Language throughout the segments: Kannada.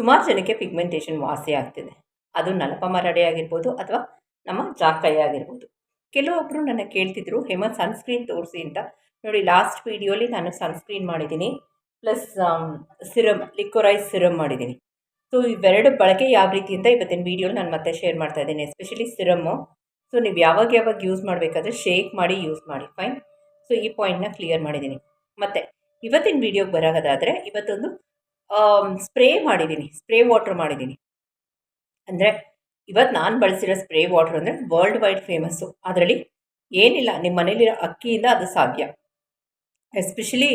ಸುಮಾರು ಜನಕ್ಕೆ ಪಿಗ್ಮೆಂಟೇಷನ್ ವಾಸಿ ಆಗ್ತಿದೆ. ಅದು ನಲಪ ಮರಡೆ ಆಗಿರ್ಬೋದು ಅಥವಾ ನಮ್ಮ ಜಾಕೈ ಆಗಿರ್ಬೋದು. ಕೆಲವೊಬ್ಬರು ನನ್ನ ಕೇಳ್ತಿದ್ರು, ಹೇಮ ಸನ್ಸ್ಕ್ರೀನ್ ತೋರಿಸಿ ಅಂತ. ನೋಡಿ ಲಾಸ್ಟ್ ವೀಡಿಯೋಲಿ ನಾನು ಸನ್ಸ್ಕ್ರೀನ್ ಮಾಡಿದ್ದೀನಿ. ಪ್ಲಸ್ ಸಿರಮ್ ಲಿಕ್ವರೈಸ್ ಸಿರಮ್ ಮಾಡಿದ್ದೀನಿ. ಸೊ ಇವೆರಡು ಬಳಕೆ ಯಾವ ರೀತಿ ಅಂತ ಇವತ್ತಿನ ವೀಡಿಯೋಲಿ ನಾನು ಮತ್ತೆ ಶೇರ್ ಮಾಡ್ತಾ ಇದ್ದೀನಿ. ಎಸ್ಪೆಷಲಿ ಸಿರಮ್ಮು ಸೊ ನೀವು ಯಾವಾಗ ಯಾವಾಗ ಯೂಸ್ ಮಾಡಬೇಕಾದ್ರೆ ಶೇಕ್ ಮಾಡಿ ಯೂಸ್ ಮಾಡಿ. ಫೈನ್ ಸೊ ಈ ಪಾಯಿಂಟ್ನ ಕ್ಲಿಯರ್ ಮಾಡಿದ್ದೀನಿ. ಮತ್ತು, ಇವತ್ತಿನ ವೀಡಿಯೋಗೆ ಬರೋದಾದರೆ, ಇವತ್ತೊಂದು ಸ್ಪ್ರೇ ಮಾಡಿದ್ದೀನಿ ಸ್ಪ್ರೇ ವಾಟ್ರ್ ಮಾಡಿದ್ದೀನಿ ಅಂದರೆ ಇವತ್ತು ನಾನು ಬಳಸಿರೋ ಸ್ಪ್ರೇ ವಾಟ್ರ್ ಅಂದರೆ ವರ್ಲ್ಡ್ ವೈಡ್ ಫೇಮಸ್ಸು. ಅದರಲ್ಲಿ ಏನಿಲ್ಲ ನಿಮ್ಮ ಮನೇಲಿರೋ ಅಕ್ಕಿಯಿಂದ ಅದು ಸಾಧ್ಯ. ಎಸ್ಪೆಷಲಿ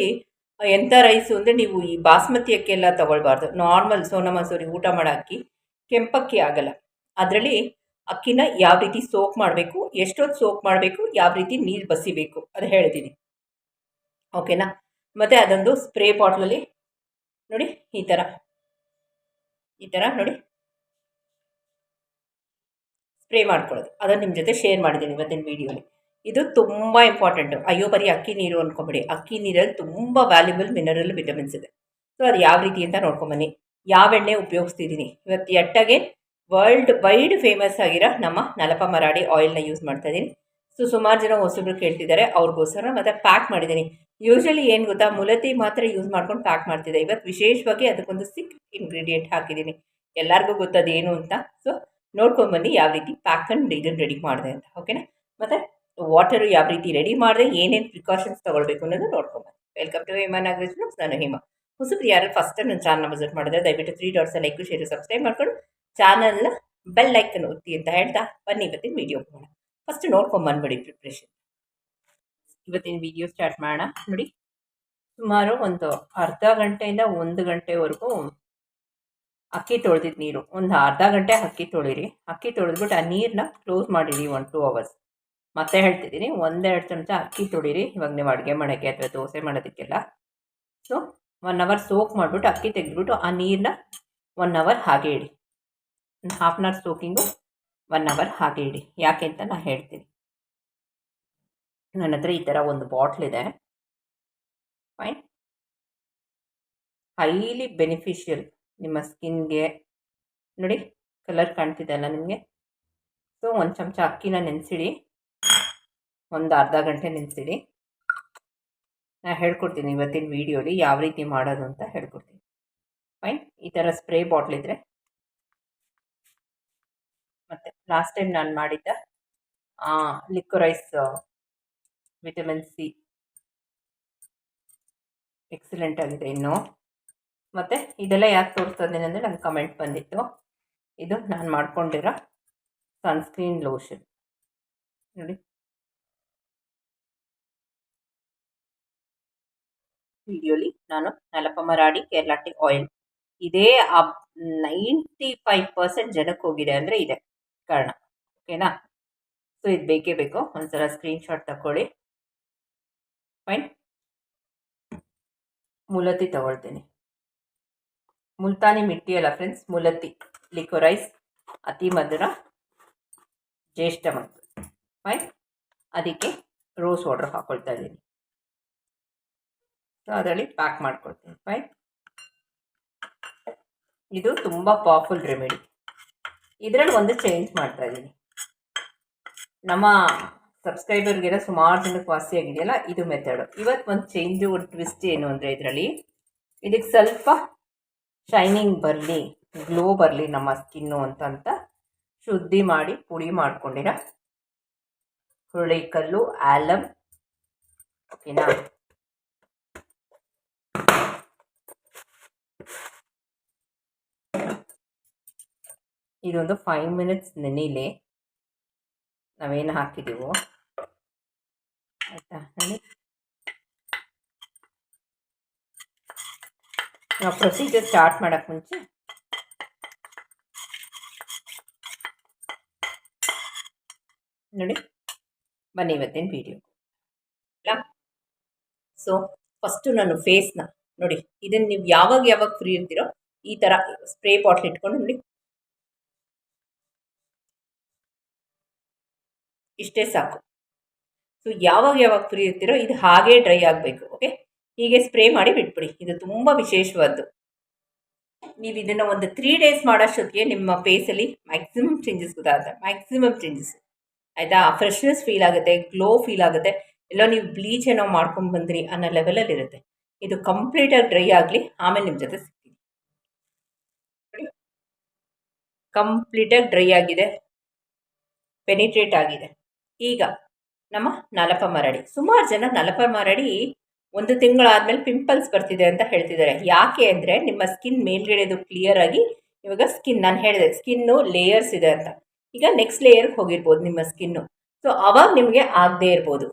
ಎಂಥ ರೈಸು ಅಂದರೆ ನೀವು ಈ ಬಾಸ್ಮತಿ ಅಕ್ಕಿ ಎಲ್ಲ ತೊಗೊಳ್ಬಾರ್ದು. ನಾರ್ಮಲ್ ಸೋನಾ ಮಸೂರಿ ಊಟ ಮಾಡೋ ಅಕ್ಕಿ, ಕೆಂಪಕ್ಕಿ ಆಗಲ್ಲ. ಅದರಲ್ಲಿ ಅಕ್ಕಿನ ಯಾವ ರೀತಿ ಸೋಕ್ ಮಾಡಬೇಕು, ಎಷ್ಟೊತ್ತು ಸೋಕ್ ಮಾಡಬೇಕು, ಯಾವ ರೀತಿ ನೀರು ಬಸಿಬೇಕು ಅದು ಹೇಳ್ತೀನಿ. ಓಕೆನಾ? ಮತ್ತು ಅದೊಂದು ಸ್ಪ್ರೇ ಬಾಟ್ಲಲ್ಲಿ ನೋಡಿ, ಈ ಥರ ಈ ಥರ ನೋಡಿ. ಸ್ಪ್ರೇ ಮಾಡ್ಕೊಳ್ಳೋದು. ಅದನ್ನು ನಿಮ್ಮ ಜೊತೆ ಶೇರ್ ಮಾಡಿದ್ದೀನಿ ಇವತ್ತಿನ ವೀಡಿಯೋಲಿ ಇದು ತುಂಬ ಇಂಪಾರ್ಟೆಂಟು ಅಯ್ಯೋ, ಬರೀ ಅಕ್ಕಿ ನೀರು ಅಂದ್ಕೊಂಬಿಡಿ ಅಕ್ಕಿ ನೀರಲ್ಲಿ ತುಂಬ ವ್ಯಾಲ್ಯೂಬಲ್ ಮಿನರಲ್ ವಿಟಮಿನ್ಸ್ ಇದೆ. ಸೊ ಅದು ಯಾವ ರೀತಿ ಅಂತ ನೋಡ್ಕೊಂಬನ್ನಿ ಯಾವ ಎಣ್ಣೆ ಉಪಯೋಗಿಸ್ತಿದ್ದೀನಿ? ಇವತ್ತು ಎಟ್ಟಾಗೆ ವರ್ಲ್ಡ್ ವೈಡ್ ಫೇಮಸ್ ಆಗಿರೋ ನಮ್ಮ ನಲಪ ಮರಾಡಿ ಆಯಿಲ್ನ ಯೂಸ್ ಮಾಡ್ತಾ ಇದ್ದೀನಿ. ಸೊ ಸುಮಾರು ಜನ ಹೊಸಬ್ರು ಕೇಳ್ತಿದ್ದಾರೆ, ಅವ್ರಿಗೋಸ್ಕರ ಮತ್ತು ಪ್ಯಾಕ್ ಮಾಡಿದ್ದೀನಿ. ಯೂಶ್ವಲಿ ಏನು ಗೊತ್ತಾ, ಮುಲತಿ ಮಾತ್ರ ಯೂಸ್ ಮಾಡ್ಕೊಂಡು ಪ್ಯಾಕ್ ಮಾಡ್ತಿದ್ದೆ. ಇವತ್ತು ವಿಶೇಷವಾಗಿ ಅದಕ್ಕೊಂದು ಸಿಕ್ ಇಂಗ್ರೀಡಿಯೆಂಟ್ ಹಾಕಿದ್ದೀನಿ. ಎಲ್ಲರಿಗೂ ಗೊತ್ತದು ಏನು ಅಂತ. ಸೊ ನೋಡ್ಕೊಂಬನ್ನಿ ಯಾವ ರೀತಿ ಪ್ಯಾಕ್ ಅಂಡ್ ಇದನ್ನು ರೆಡಿ ಮಾಡಿದೆ ಅಂತ. ಓಕೆನಾ ಮತ್ತು ವಾಟರು ಯಾವ ರೀತಿ ರೆಡಿ ಮಾಡಿದೆ, ಏನೇನು ಪ್ರಿಕಾಷನ್ಸ್ ತೊಗೊಳ್ಬೇಕು ಅನ್ನೋದು ನೋಡ್ಕೊಂಬನ್ನಿ ವೆಲ್ಕಮ್ ಟು ಹೇಮಾ ನಾಗರಾಜ್ ನಾನು ಹೇಮಾ. ಹೊಸಬ್ರು ಯಾರು ಫಸ್ಟ್ ನನ್ನ ಚಾನಲ್ ವಿಸಿಟ್ ಮಾಡಿದ್ರೆ ದಯವಿಟ್ಟು three dots like share subscribe ಮಾಡ್ಕೊಂಡು ಚಾನಲ್ನ ಬೆಲ್ ಲೈಕನ್ನು ಒತ್ತಿ ಅಂತ ಹೇಳ್ತಾ ಬನ್ನಿ ಇವತ್ತಿನ ವೀಡಿಯೋ ಮಾಡೋಣ ಫಸ್ಟ್ ನೋಡ್ಕೊಂಬಂದ್ಬಿಡಿ ಪ್ರಿಪ್ರೇಷನ್ ಇವತ್ತಿನ ವಿಡಿಯೋ ಸ್ಟಾರ್ಟ್ ಮಾಡೋಣ. ನೋಡಿ, ಸುಮಾರು ಒಂದು ಅರ್ಧ ಗಂಟೆಯಿಂದ ಒಂದು ಗಂಟೆವರೆಗೂ ಅಕ್ಕಿ ತೊಳೆದಿದ್ದು ನೀರು. ಒಂದು ಅರ್ಧ ಗಂಟೆ ಅಕ್ಕಿ ತೊಳಿರಿ. ಅಕ್ಕಿ ತೊಳೆದ್ಬಿಟ್ಟು ಆ ನೀರನ್ನ ಕ್ಲೋಸ್ ಮಾಡಿರಿ ಒನ್ ಟೂ ಅವರ್ಸ್ ಮತ್ತೆ ಹೇಳ್ತಿದ್ದೀನಿ, ಒಂದೆರಡು ಚಮಚ ಅಕ್ಕಿ ತೊಳಿರಿ. ಇವಾಗ ನೀವು ಅಡುಗೆ ಮಾಡೋಕ್ಕೆ ಅಥವಾ ದೋಸೆ ಮಾಡೋದಕ್ಕೆಲ್ಲ. ಸೊ ಒನ್ ಅವರ್ ಸೋಕ್ ಮಾಡಿಬಿಟ್ಟು ಅಕ್ಕಿ ತೆಗೆದ್ಬಿಟ್ಟು ಆ ನೀರನ್ನ ಒನ್ ಅವರ್ ಹಾಗೆ ಇಡಿ. Half an hour soaking one hour ಹಾಗೆ ಇಡಿ ಯಾಕೆ ಅಂತ ನಾನು ಹೇಳ್ತೀನಿ. ನನ್ನ ಹತ್ರ ಈ ಥರ ಒಂದು ಬಾಟ್ಲಿದೆ ಫೈನ್ ಹೈಲಿ ಬೆನಿಫಿಷಿಯಲ್ ನಿಮ್ಮ ಸ್ಕಿನ್ಗೆ. ನೋಡಿ ಕಲರ್ ಕಾಣ್ತಿದೆಯಲ್ಲ ನಿಮಗೆ? ಸೊ ಒಂದು ಚಮಚ ಅಕ್ಕಿನ ನೆನೆಸಿಡಿ. ಒಂದು ಅರ್ಧ ಗಂಟೆ ನೆನೆಸಿಡಿ. ನಾನು ಹೇಳ್ಕೊಡ್ತೀನಿ ಇವತ್ತಿನ ವೀಡಿಯೋಲಿ ಯಾವ ರೀತಿ ಮಾಡೋದು ಅಂತ ಹೇಳ್ಕೊಡ್ತೀನಿ. ಫೈನ್ ಈ ಥರ ಸ್ಪ್ರೇ ಬಾಟ್ಲಿದ್ರೆ ಮತ್ತು ಲಾಸ್ಟ್ ಟೈಮ್ ನಾನು ಮಾಡಿದ್ದ ಲಿಕ್ವರೈಸ್ ವಿಟಮಿನ್ ಸಿ ಎಕ್ಸಲೆಂಟ್ ಆಗಿದೆ ಇನ್ನು. ಮತ್ತು ಇದೆಲ್ಲ ಯಾಕೆ ತೋರಿಸ್ತಾ ಅಂದರೆ ನಂಗೆ ಕಮೆಂಟ್ ಬಂದಿತ್ತು. ಇದು ನಾನು ಮಾಡ್ಕೊಂಡಿರೋ ಸನ್ಸ್ಕ್ರೀನ್ ಲೋಷನ್ ನೋಡಿ. ವಿಡಿಯೋಲಿ ನಾನು ನಲಪಮರಾಡಿ ಕೇರಳಾಟಿ ಆಯಿಲ್ ಇದೇ ನೈಂಟಿ ಫೈವ್ ಪರ್ಸೆಂಟ್ ಜನಕ್ಕೆ ಹೋಗಿದೆ ಅಂದರೆ ಇದೆ. ಕಾರಣ. ಓಕೆನಾ ಸೊ ಇದು ಬೇಕೇ ಬೇಕು. ಒಂದ್ಸಲ ಸ್ಕ್ರೀನ್ಶಾಟ್ ತಗೊಳ್ಳಿ ಫೈನ್ ಮುಲತಿ ತಗೊಳ್ತೀನಿ. ಮುಲ್ತಾನಿ ಮಿಟ್ಟಿ ಅಲ್ಲ ಫ್ರೆಂಡ್ಸ್ ಮುಲತಿ. ಲಿಕ್ವರೈಸ್ ಅತಿ ಮಧುರ, ಜ್ಯೇಷ್ಠ ಮತ್ತು ಫೈನ್ ಅದಕ್ಕೆ ರೋಸ್ ವಾಟರ್ ಹಾಕೊಳ್ತಾ ಇದ್ದೀನಿ. ಸೊ ಅದರಲ್ಲಿ ಪ್ಯಾಕ್ ಮಾಡ್ಕೊಳ್ತೀನಿ. ಫೈನ್ ಇದು ತುಂಬ ಪವರ್ಫುಲ್ ರೆಮಿಡಿ ಇದರಲ್ಲಿ ಒಂದು ಚೇಂಜ್ ಮಾಡ್ತಾ ಇದ್ದೀನಿ. ನಮ್ಮ ಸಬ್ಸ್ಕ್ರೈಬರ್ಗೆಲ್ಲ ಸುಮಾರು ಜನಕ್ಕೆ ವಾಸಿ ಆಗಿದೆಯಲ್ಲ, ಇದು ಮೆಥಡು ಇವತ್ತು ಒಂದು ಚೇಂಜು ಒಂದು ಟ್ವಿಸ್ಟ್ ಏನು ಅಂದರೆ ಇದರಲ್ಲಿ, ಇದಕ್ಕೆ ಸ್ವಲ್ಪ ಶೈನಿಂಗ್ ಬರಲಿ ಗ್ಲೋ ಬರಲಿ ನಮ್ಮ ಸ್ಕಿನ್ನು ಅಂತಂತ ಶುದ್ಧಿ ಮಾಡಿ ಪುಡಿ ಮಾಡ್ಕೊಂಡಿರ. ಹುರುಳಿಕಲ್ಲು ಆಲಮ್ ಓಕೆನಾ? ಇದೊಂದು ಫೈವ್ ಮಿನಿಟ್ಸ್ ನೆನೆಯಲಿ. ನಾವೇನು ಹಾಕಿದ್ದೀವೋ ಆಯಿತಾ ನೆನೆ ನಾವು ಪ್ರೊಸೀಜರ್ ಸ್ಟಾರ್ಟ್ ಮಾಡೋಕ್ಕೆ ಮುಂಚೆ ನೋಡಿ, ಬನ್ನಿ ಇವತ್ತೇನು ವಿಡಿಯೋ ಸೊ ಫಸ್ಟು ನಾನು ಫೇಸ್ನ ನೋಡಿ ಇದನ್ನು ನೀವು ಯಾವಾಗ ಯಾವಾಗ ಫ್ರೀ ಇರ್ತೀರೋ ಈ ಥರ ಸ್ಪ್ರೇ ಬಾಟ್ಲ್ ಇಟ್ಕೊಂಡು ನೋಡಿ ಇಷ್ಟೇ ಸಾಕು. ಸೊ ಯಾವಾಗ ಯಾವಾಗ ಫ್ರೀ ಇರ್ತೀರೋ ಇದು ಹಾಗೆ ಡ್ರೈ ಆಗಬೇಕು ಓಕೆ ಹೀಗೆ ಸ್ಪ್ರೇ ಮಾಡಿ ಬಿಟ್ಬಿಡಿ. ಇದು ತುಂಬ ವಿಶೇಷವಾದ್ದು. ನೀವು ಇದನ್ನು ಒಂದು ತ್ರೀ ಡೇಸ್ ಮಾಡೋಷ್ಟೊತ್ತಿಗೆ ನಿಮ್ಮ ಫೇಸಲ್ಲಿ ಮ್ಯಾಕ್ಸಿಮಮ್ ಚೇಂಜಸ್ ಗೊತ್ತಾಗುತ್ತೆ. ಮ್ಯಾಕ್ಸಿಮಮ್ ಚೇಂಜಸ್ ಆಯಿತಾ? ಫ್ರೆಶ್ನೆಸ್ ಫೀಲ್ ಆಗುತ್ತೆ ಗ್ಲೋ ಫೀಲ್ ಆಗುತ್ತೆ. ಎಲ್ಲ ನೀವು ಬ್ಲೀಚ್ ಏನೋ ಮಾಡ್ಕೊಂಡು ಬಂದ್ರಿ ಅನ್ನೋ ಲೆವೆಲಲ್ಲಿ ಇರುತ್ತೆ. ಇದು ಕಂಪ್ಲೀಟಾಗಿ ಡ್ರೈ ಆಗಲಿ, ಆಮೇಲೆ ನಿಮ್ಮ ಜೊತೆ ಸಿಗ್ತೀನಿ. ಕಂಪ್ಲೀಟಾಗಿ ಡ್ರೈ ಆಗಿದೆ. ಪೆನಿಟ್ರೇಟ್ ಆಗಿದೆ. ಈಗ ನಮ್ಮ ನಲಪ ಮರಡಿ ಸುಮಾರು ಜನ ನಲಪ ಮರಡಿ ಒಂದು ತಿಂಗಳಾದ್ಮೇಲೆ ಪಿಂಪಲ್ಸ್ ಬರ್ತಿದೆ ಅಂತ ಹೇಳ್ತಿದ್ದಾರೆ. ಯಾಕೆ ಅಂದರೆ ನಿಮ್ಮ ಸ್ಕಿನ್ ಮೇಲ್ಗಡೆದು ಕ್ಲಿಯರ್ ಆಗಿ ಇವಾಗ ಸ್ಕಿನ್ ನಾನು ಹೇಳಿದೆ ಸ್ಕಿನ್ನು ಲೇಯರ್ಸ್ ಇದೆ ಅಂತ. ಈಗ ನೆಕ್ಸ್ಟ್ ಲೇಯರ್ಗೆ ಹೋಗಿರ್ಬೋದು ನಿಮ್ಮ ಸ್ಕಿನ್ನು ಸೊ ಅವಾಗ ನಿಮಗೆ ಆಗದೇ ಇರ್ಬೋದು.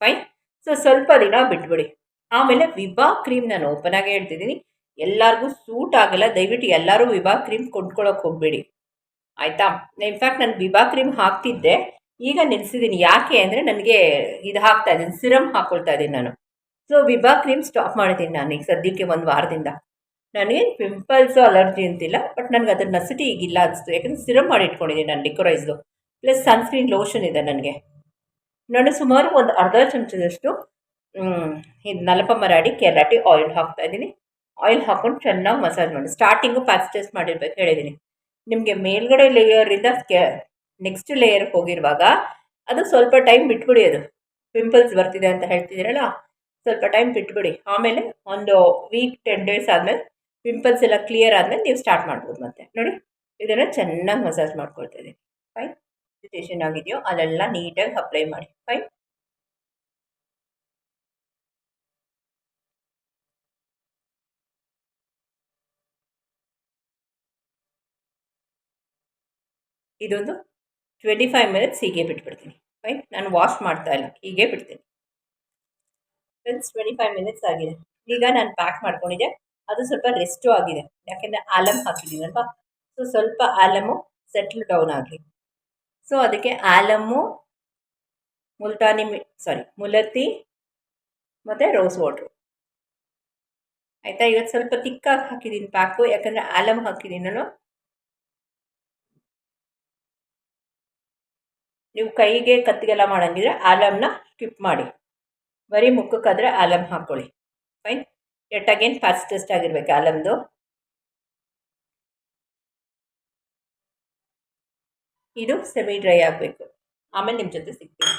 ಫೈನ್ ಸೊ ಸ್ವಲ್ಪ ದಿನ ಬಿಟ್ಬಿಡಿ. ಆಮೇಲೆ ವಿಭಾ ಕ್ರೀಮ್ ನಾನು ಓಪನ್ ಆಗಿ ಹೇಳ್ತಿದ್ದೀನಿ. ಎಲ್ಲರಿಗೂ ಸೂಟ್ ಆಗಲ್ಲ. ದಯವಿಟ್ಟು ಎಲ್ಲರೂ ವಿಭಾ ಕ್ರೀಮ್ ಕೊಂಡ್ಕೊಳ್ಳೋಕೆ ಹೋಗಬೇಡಿ. ಆಯಿತಾ? ಇನ್ಫ್ಯಾಕ್ಟ್ ನಾನು ವಿಭಾ ಕ್ರೀಮ್ ಹಾಕ್ತಿದ್ದೆ. ಈಗ ನಿಲ್ಲಿಸಿದ್ದೀನಿ ಯಾಕೆ ಅಂದರೆ ನನಗೆ ಇದು ಹಾಕ್ತಾ ಇದ್ದೀನಿ. ಸಿರಮ್ ಹಾಕ್ಕೊಳ್ತಾ ಇದ್ದೀನಿ ನಾನು. ಸೊ ವಿಭಾ ಕ್ರೀಮ್ ಸ್ಟಾಪ್ ಮಾಡಿದ್ದೀನಿ ನಾನು ಈಗ ಸದ್ಯಕ್ಕೆ ಒಂದು ವಾರದಿಂದ. ನನಗೆ ಪಿಂಪಲ್ಸು ಅಲರ್ಜಿ ಅಂತಿಲ್ಲ ಬಟ್ ನನಗೆ ಅದರ ನಸಿಟಿ ಈಗ ಇಲ್ಲ ಅನಿಸ್ತು. ಯಾಕಂದರೆ ಸಿರಮ್ ಮಾಡಿ ಇಟ್ಕೊಂಡಿದ್ದೀನಿ ನಾನು ಡಿಕೋರೈಸ್ದು ಪ್ಲಸ್ ಸನ್ಸ್ಕ್ರೀನ್ ಲೋಷನ್ ಇದೆ ನನಗೆ. ನಾನು ಸುಮಾರು ಒಂದು ಅರ್ಧ ಚಮಚದಷ್ಟು ಇದು ನಲಪ ಮರಾಡಿ ಕೆರಾಟಿ ಆಯಿಲ್ ಹಾಕ್ತಾ ಇದ್ದೀನಿ. ಆಯಿಲ್ ಹಾಕ್ಕೊಂಡು ಚೆನ್ನಾಗಿ ಮಸಾಜ್ ಮಾಡಿ. ಸ್ಟಾರ್ಟಿಂಗು ಪ್ಯಾಕ್ಸ್ ಟೆಸ್ಟ್ ಮಾಡಿರ್ಬೇಕು ಹೇಳಿದ್ದೀನಿ ನಿಮಗೆ ಮೇಲ್ಗಡೆ ಲೇಯರಿಂದ ನೆಕ್ಸ್ಟ್ ಲೇಯರ್ಗೆ ಹೋಗಿರುವಾಗ ಅದು ಸ್ವಲ್ಪ ಟೈಮ್ ಬಿಟ್ಬಿಡಿ ಅದು. ಪಿಂಪಲ್ಸ್ ಬರ್ತಿದೆ ಅಂತ ಹೇಳ್ತಿದ್ದೀರಲ್ಲ, ಸ್ವಲ್ಪ ಟೈಮ್ ಬಿಟ್ಬಿಡಿ. ಆಮೇಲೆ ಒಂದು ವೀಕ್ ಟೆನ್ ಡೇಸ್ ಆದಮೇಲೆ ಪಿಂಪಲ್ಸ್ ಎಲ್ಲ ಕ್ಲಿಯರ್ ಆದಮೇಲೆ ನೀವು ಸ್ಟಾರ್ಟ್ ಮಾಡ್ಬೋದು ಮತ್ತೆ. ನೋಡಿ, ಇದನ್ನು ಚೆನ್ನಾಗಿ ಮಸಾಜ್ ಮಾಡ್ಕೊಳ್ತಾ ಇದ್ದೀನಿ. ಫೈನ್ ಇರಿಟೇಷನ್ ಆಗಿದೆಯೋ ಅಲ್ಲೆಲ್ಲ ನೀಟಾಗಿ ಅಪ್ಲೈ ಮಾಡಿ. ಫೈನ್ ಇದೊಂದು ಟ್ವೆಂಟಿ ಫೈವ್ ಮಿನಿಟ್ಸ್ ಹೀಗೆ ಬಿಟ್ಬಿಡ್ತೀನಿ. ಫೈನ್ ನಾನು ವಾಶ್ ಮಾಡ್ತಾ ಇಲ್ಲ. ಹೀಗೆ ಬಿಡ್ತೀನಿ. ಫ್ರೆಂಡ್ಸ್ ಟ್ವೆಂಟಿ ಫೈವ್ ಮಿನಿಟ್ಸ್ ಆಗಿದೆ. ಈಗ ನಾನು ಪ್ಯಾಕ್ ಮಾಡ್ಕೊಂಡಿದ್ದೆ. ಅದು ಸ್ವಲ್ಪ ರೆಸ್ಟು ಆಗಿದೆ. ಯಾಕೆಂದರೆ ಆಲಮ್ ಹಾಕಿದ್ದೀನಲ್ವಾ ಸೊ ಸ್ವಲ್ಪ ಆಲಮು ಸೆಟ್ಲ್ ಡೌನ್ ಆಗಲಿ. ಸೊ ಅದಕ್ಕೆ ಆಲಮ್ಮು ಮುಲ್ತಾನಿ ಸಾರಿ ಮುಲತಿ ಮತ್ತು ರೋಸ್ ವಾಟ್ರು ಆಯಿತಾ? ಇವತ್ತು ಸ್ವಲ್ಪ ತಿಕ್ಕಾಗಿ ಹಾಕಿದ್ದೀನಿ ಪ್ಯಾಕು ಯಾಕಂದರೆ ಆಲಮ್ ಹಾಕಿದ್ದೀನಿ ನೀವು ಕೈಗೆ ಕತ್ತಿಗೆಲ್ಲ ಮಾಡೋಂಗಿದ್ರೆ ಆಲಮ್ನ ಸ್ಕಿಪ್ ಮಾಡಿ. ಬರೀ ಮುಖಕ್ಕಾದರೆ ಆಲಮ್ ಹಾಕ್ಕೊಳ್ಳಿ ಫೈನ್ ಎಟ್ ಅಗೇನ್ ಫಾಸ್ಟೆಸ್ಟ್ ಆಗಿರ್ಬೇಕು ಆಲಮ್ದು ಇದು ಸೆಮಿ ಡ್ರೈ ಆಗಬೇಕು. ಆಮೇಲೆ ನಿಮ್ಮ ಜೊತೆ ಸಿಗ್ತೀನಿ.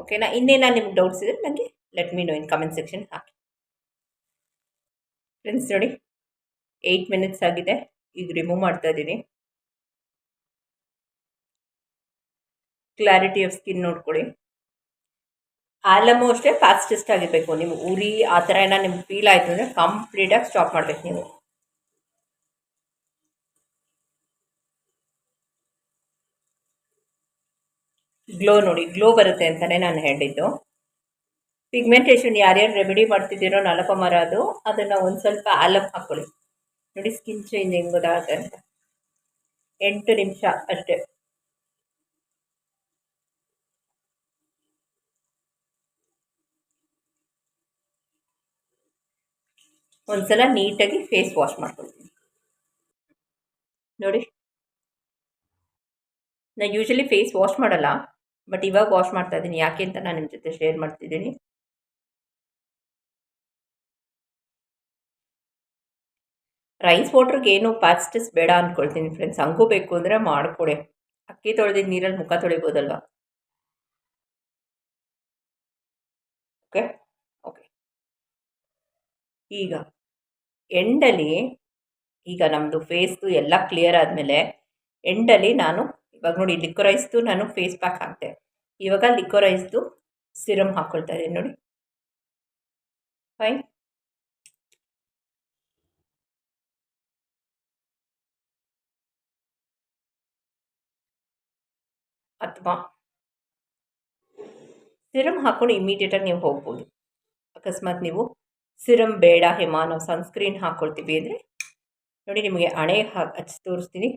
ಓಕೆನಾ ಇನ್ನೇನಾ ನಿಮ್ಗೆ ಡೌಟ್ಸ್ ಇದ್ರೆ ನನಗೆ let me know in comment section hockey. Friends ನೋಡಿ ಏಯ್ಟ್ ಮಿನಿಟ್ಸ್ ಆಗಿದೆ. ಈಗ ರಿಮೂವ್ ಮಾಡ್ತಾ ಇದ್ದೀನಿ. ಕ್ಲಾರಿಟಿ ಆಫ್ ಸ್ಕಿನ್ ನೋಡ್ಕೊಳ್ಳಿ. ಆಲಮು ಅಷ್ಟೇ ಫಾಸ್ಟೆಸ್ಟ್ ಆಗಿರಬೇಕು. ನೀವು ಉರಿ, ಆ ಥರ ಏನೋ ನಿಮ್ಗೆ ಫೀಲ್ ಆಯಿತು ಅಂದರೆ ಕಂಪ್ಲೀಟಾಗಿ ಸ್ಟಾಪ್ ಮಾಡಬೇಕು ನೀವು. ಗ್ಲೋ ನೋಡಿ ಗ್ಲೋ ಬರುತ್ತೆ ಅಂತಲೇ ನಾನು ಹೇಳಿದ್ದು. ಪಿಗ್ಮೆಂಟೇಷನ್ ಯಾರ್ಯಾರು ರೆಮಿಡಿ ಮಾಡ್ತಿದ್ದೀರೋ ನಲಪ ಮರ ಅದು, ಅದನ್ನು ಒಂದು ಸ್ವಲ್ಪ ಆಲಮ್ ಹಾಕ್ಕೊಳ್ಳಿ ನೋಡಿ ಸ್ಕಿನ್ ಚೇಂಜ್ ಹೆಂಗೆ ಅಂತ. ಎಂಟು ನಿಮಿಷ ಅಷ್ಟೇ. ಒಂದ್ಸಲ ನೀಟಾಗಿ ಫೇಸ್ ವಾಶ್ ಮಾಡ್ಕೊಳ್ತೀನಿ. ನೋಡಿ. ನಾನು ಯೂಶಲಿ ಫೇಸ್ ವಾಶ್ ಮಾಡಲ್ಲ ಬಟ್ ಇವಾಗ ವಾಶ್ ಮಾಡ್ತಾ ಇದ್ದೀನಿ. ಯಾಕೆ ಅಂತ ನಾನು ನಿಮ್ಮ ಜೊತೆ ಶೇರ್ ಮಾಡ್ತಿದ್ದೀನಿ. ರೈಸ್ ವಾಟ್ರಿಗೆ ಏನು ಪ್ಯಾಸ್ಟಿಸ್ ಬೇಡ ಅಂದ್ಕೊಳ್ತೀನಿ ಫ್ರೆಂಡ್ಸ್ ಹಂಗೂ ಬೇಕು ಅಂದರೆ ಮಾಡಿಕೊಡಿ. ಅಕ್ಕಿ ತೊಳೆದಿದ್ದು ನೀರಲ್ಲಿ ಮುಖ ತೊಳಿಬೋದಲ್ವಾ? ಓಕೆ ಓಕೆ ಈಗ. ಎಂಡಲ್ಲಿ, ಈಗ ನಮ್ಮದು ಫೇಸ್ದು ಎಲ್ಲ ಕ್ಲಿಯರ್ ಆದಮೇಲೆ, ಎಂಡಲ್ಲಿ ನಾನು, ಇವಾಗ ನೋಡಿ ಲಿಕ್ವರೈಸ್ದು ನಾನು ಫೇಸ್ ಪ್ಯಾಕ್ ಹಾಕಿದೆ. ಇವಾಗ ಲಿಕ್ವರೈಸ್ದು ಸಿರಮ್ ಹಾಕ್ಕೊಳ್ತಾ ಇದ್ದೀನಿ ನೋಡಿ. ಫೈನ್ ಅಥವಾ ಸಿರಮ್ ಹಾಕ್ಕೊಂಡು ಇಮಿಡಿಯೇಟಾಗಿ ನೀವು ಹೋಗ್ಬೋದು. ಅಕಸ್ಮಾತ್ ನೀವು ಸಿರಮ್ ಬೇಡ ಹಿಮಾ ನಾವು ಸನ್ಸ್ಕ್ರೀನ್ ಹಾಕ್ಕೊಳ್ತೀವಿ ಅಂದರೆ ನೋಡಿ ನಿಮಗೆ ಹಣೆ ಹಚ್ಚಿ ತೋರಿಸ್ತೀನಿ.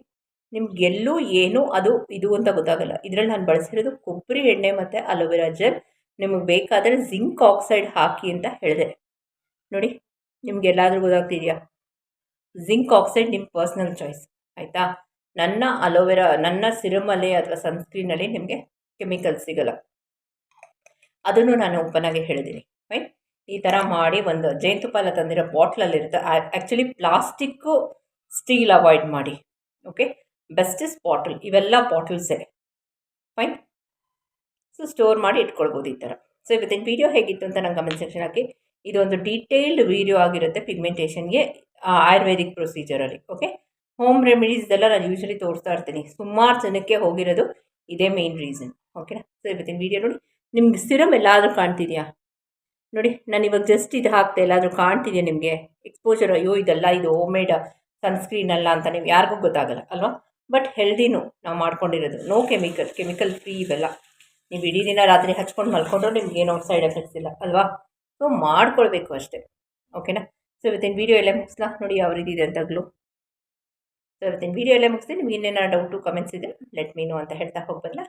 ನಿಮ್ಗೆ ಎಲ್ಲೂ ಏನೂ ಅದು ಇದು ಅಂತ ಗೊತ್ತಾಗಲ್ಲ. ಇದರಲ್ಲಿ ನಾನು ಬಳಸಿರೋದು ಕೊಬ್ಬರಿ ಎಣ್ಣೆ ಮತ್ತು ಅಲೋವೆರಾ ಜೆಲ್ ನಿಮಗೆ ಬೇಕಾದರೆ ಜಿಂಕ್ ಆಕ್ಸೈಡ್ ಹಾಕಿ ಅಂತ ಹೇಳಿದೆ. ನೋಡಿ, ನಿಮಗೆಲ್ಲಾದರೂ ಗೊತ್ತಾಗ್ತಿದೆಯಾ? ಜಿಂಕ್ ಆಕ್ಸೈಡ್ ನಿಮ್ಮ ಪರ್ಸ್ನಲ್ ಚಾಯ್ಸ್ ಆಯಿತಾ? ನನ್ನ ಅಲೋವೆರಾ ನನ್ನ ಸಿರಮಲ್ಲಿ ಅಥವಾ ಸನ್ಸ್ಕ್ರೀನಲ್ಲಿ ನಿಮಗೆ ಕೆಮಿಕಲ್ಸ್ ಸಿಗಲ್ಲ. ಅದನ್ನು ನಾನು ಓಪನಾಗಿ ಹೇಳಿದ್ದೀನಿ. ರೈಟ್ ಈ ಥರ ಮಾಡಿ ಒಂದು ಜೇನುತುಪ್ಪ ಎಲ್ಲ ತಂದಿರೋ ಬಾಟ್ಲಲ್ಲಿರುತ್ತೆ ಆ್ಯಕ್ಚುಲಿ ಪ್ಲಾಸ್ಟಿಕ್ಕು ಸ್ಟೀಲ್ ಅವಾಯ್ಡ್ ಮಾಡಿ. ಓಕೆ ಬೆಸ್ಟ್ ಇಸ್ ಬಾಟಲ್ ಇವೆಲ್ಲ ಬಾಟಲ್ಸೇ ಫೈನ್ ಸೊ ಸ್ಟೋರ್ ಮಾಡಿ ಇಟ್ಕೊಳ್ಬೋದು ಈ ಥರ ಸೊ ಇವತ್ತಿನ ವೀಡಿಯೋ ಹೇಗಿತ್ತು ಅಂತ ನಂಗೆ ಕಮೆಂಟ್ ಸೆಕ್ಷನ್ ಹಾಕಿ. ಇದೊಂದು ಡೀಟೇಲ್ಡ್ ವೀಡಿಯೋ ಆಗಿರುತ್ತೆ ಪಿಗ್ಮೆಂಟೇಷನ್ಗೆ ಆಯುರ್ವೇದಿಕ್ ಪ್ರೊಸೀಜರಲ್ಲಿ ಓಕೆ ಹೋಮ್ ರೆಮಿಡೀಸ್ ಇದೆಲ್ಲ ನಾನು ಯೂಶಲಿ ತೋರಿಸ್ತಾ ಇರ್ತೀನಿ. ಸುಮಾರು ಜನಕ್ಕೆ ಹೋಗಿರೋದು ಇದೇ ಮೇನ್ ರೀಸನ್ ಓಕೆನಾ ಸೊ ಇವತ್ತಿನ ವೀಡಿಯೋ ನೋಡಿ. ನಿಮ್ಗೆ ಸಿರಮ್ ಎಲ್ಲಾದರೂ ಕಾಣ್ತಿದೆಯಾ? ನೋಡಿ, ನಾನು ಇವಾಗ ಜಸ್ಟ್ ಇದು ಹಾಕ್ತಾ ಇಲ್ಲ, ಆದರೂ ಕಾಣ್ತಿದೆ ನಿಮಗೆ? ಎಕ್ಸ್ಪೋಜರ್ ಅಯ್ಯೋ, ಇದೆಲ್ಲ ಇದು ಹೋಮ್ ಮೇಡ್ ಸನ್ಸ್ಕ್ರೀನ್ ಅಲ್ಲ ಅಂತ ನೀವು ಯಾರಿಗೂ ಗೊತ್ತಾಗಲ್ಲ, ಅಲ್ವಾ? ಬಟ್ ಹೆಲ್ದಿನೂ ನಾವು ಮಾಡ್ಕೊಂಡಿರೋದು. ನೋ ಕೆಮಿಕಲ್ ಕೆಮಿಕಲ್ ಫ್ರೀ ಇವೆಲ್ಲ. ನೀವು ಇಡೀ ದಿನ ರಾತ್ರಿ ಹಚ್ಕೊಂಡು ಮಲ್ಕೊಂಡ್ರೆ ನಿಮ್ಗೆ ಏನೋ ಸೈಡ್ ಎಫೆಕ್ಟ್ಸ್ ಇಲ್ಲ, ಅಲ್ವಾ? ಸೊ ಮಾಡ್ಕೊಳ್ಬೇಕು ಅಷ್ಟೇ ಓಕೆನಾ ಸೊ ಇವತ್ತಿನ ವೀಡಿಯೋ ಎಲ್ಲ ಮುಗಿಸ್ಲಾ? ನೋಡಿ, ಯಾವ ರೀತಿ ಇದೆ ಅಂತ ಗ್ಲೂ. ಸೊ ಇವತ್ತಿನ ವೀಡಿಯೋ ಎಲ್ಲ ಮುಗಿಸಿ ನಿಮ್ಗೆ ಇನ್ನೇನೋ ಡೌಟು ಕಮೆಂಟ್ಸ್ ಇದೆ ಲೆಟ್ ಮೀನು ಅಂತ ಹೇಳ್ತಾ ಹೋಗ್ಬರಲ್ಲ